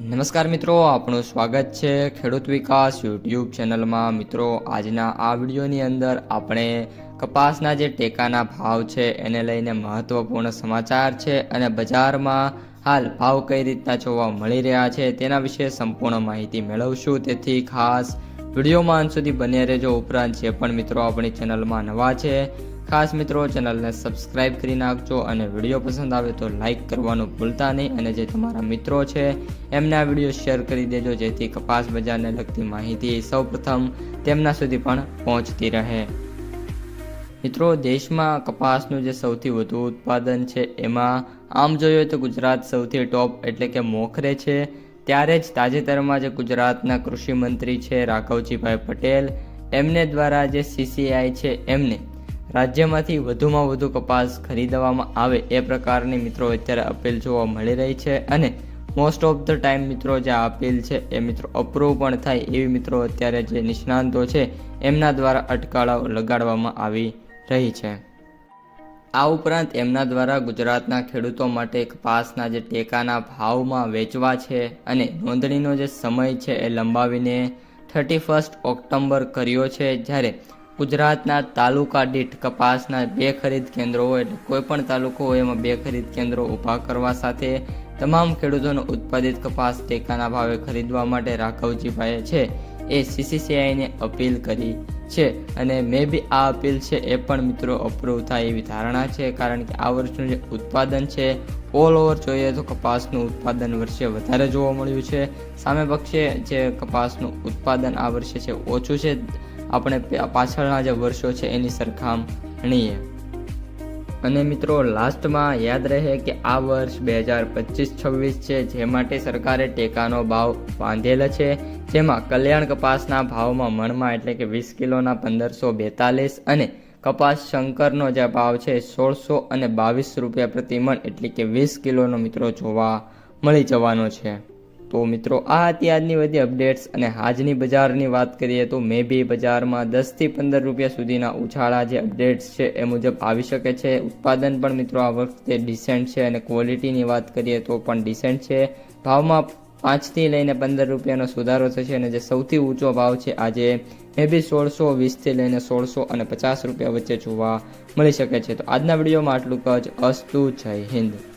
નમસ્કાર મિત્રો આપણું સ્વાગત છે ખેડૂત વિકાસ યુટ્યુબ ચેનલમાં. મિત્રો, આજના આ વિડીયોની અંદર આપણે કપાસના જે ટેકાના ભાવ છે એને લઈને મહત્વપૂર્ણ સમાચાર છે અને બજારમાં હાલ ભાવ કઈ રીતના જોવા મળી રહ્યા છે તેના વિશે સંપૂર્ણ માહિતી મેળવશું. તેથી ખાસ વિડીયોમાં અંત સુધી બન્યા રહેજો. ઉપરાંત જે પણ મિત્રો આપણી ચેનલમાં નવા છે ખાસ મિત્રો ચેનલને સબસ્ક્રાઇબ કરી નાખજો અને વીડિયો પસંદ આવે તો લાઇક કરવાનું ભૂલતા નહીં અને જે તમારા મિત્રો છે, એમને આ વીડિયો શેર કરી દેજો જેથી કપાસ બજારને લગતી માહિતી સૌપ્રથમ તેમના સુધી પણ પહોંચતી રહે. મિત્રો, દેશમાં કપાસનું જે સૌથી વધુ ઉત્પાદન છે, એમાં આમ જોઈએ તો ગુજરાત સૌથી ટોપ એટલે કે મોખરે છે. ત્યારે જ તાજેતરમાં જે ગુજરાતના કૃષિ મંત્રી છે, રાઘવજીભાઈ પટેલ, એમને દ્વારા જે સીસીઆઈ છે, એમને રાજ્યમાંથી વધુમાં વધુ કપાસ ખરીદવામાં આવે એ પ્રકારની મિત્રો અત્યારે અપીલ જોવા મળી રહી છે અને મોસ્ટ ઓફ ધ ટાઈમ મિત્રો જે અપીલ છે એ મિત્રો અપ્રૂવ પણ થાય એવી મિત્રો અત્યારે જે નિષ્ણાંતો છે એમના દ્વારા અટકાળાઓ લગાડવામાં આવી રહી છે. આ ઉપરાંત એમના દ્વારા ગુજરાતના ખેડૂતો માટે કપાસના જે ટેકાના ભાવમાં વેચવા છે અને નોંધણીનો જે સમય છે એ લંબાવીને થર્ટી ફર્સ્ટ ઓક્ટોબર કર્યો છે જ્યારે ગુજરાતના તાલુકા દીઠ કપાસના બે ખરીદ કેન્દ્રો હોય એટલે કોઈ પણ તાલુકો હોય એમાં બે ખરીદ કેન્દ્રો ઊભા કરવા સાથે તમામ ખેડૂતોનો ઉત્પાદિત કપાસ ટેકાના ભાવે ખરીદવા માટે રાઘવજીભાઈએ છે એ સીસીસીઆઈને અપીલ કરી છે અને મે બી આ અપીલ છે એ પણ મિત્રો અપ્રૂવ થાય એવી ધારણા છે કારણ કે આ વર્ષનું જે ઉત્પાદન છે ઓલ ઓવર જોઈએ તો કપાસનું ઉત્પાદન વર્ષે વધારે જોવા મળ્યું છે. સામે પક્ષે જે કપાસનું ઉત્પાદન આ વર્ષે છે, ઓછું છે. આપણે પાછળના જે વર્ષો છે, એની સરખામણીએ. અને મિત્રો લાસ્ટમાં યાદ રહે કે આ વર્ષ બે હજાર પચીસ છવ્વીસ છે, જે માટે સરકારે ટેકાનો ભાવ બાંધેલો છે, જેમાં કલ્યાણ કપાસના ભાવમાં મણમાં એટલે કે વીસ કિલોના પંદરસો બેતાલીસ અને કપાસ શંકરનો જે ભાવ છે, સોળસો અને બાવીસ રૂપિયા પ્રતિ મણ એટલે કે વીસ કિલોનો મિત્રો જોવા મળી જવાનો છે. તો મિત્રો, આ હતી આજની બધી અપડેટ્સ અને આજની બજારની વાત કરીએ તો મે બી બજારમાં દસથી પંદર રૂપિયા સુધીના ઉછાળા જે અપડેટ્સ છે એ મુજબ આવી શકે છે. ઉત્પાદન પણ મિત્રો આ વખતે ડિસેન્ટ છે અને ક્વોલિટીની વાત કરીએ તો પણ ડિસેન્ટ છે. ભાવમાં પાંચથી લઈને પંદર રૂપિયાનો સુધારો થશે અને જે સૌથી ઊંચો ભાવ છે આજે મે બી સોળસો વીસથી લઈને સોળસો અને પચાસ રૂપિયા વચ્ચે જોવા મળી શકે છે. તો આજના વિડીયોમાં આટલું જ. અસ્તુ જય હિન્દ.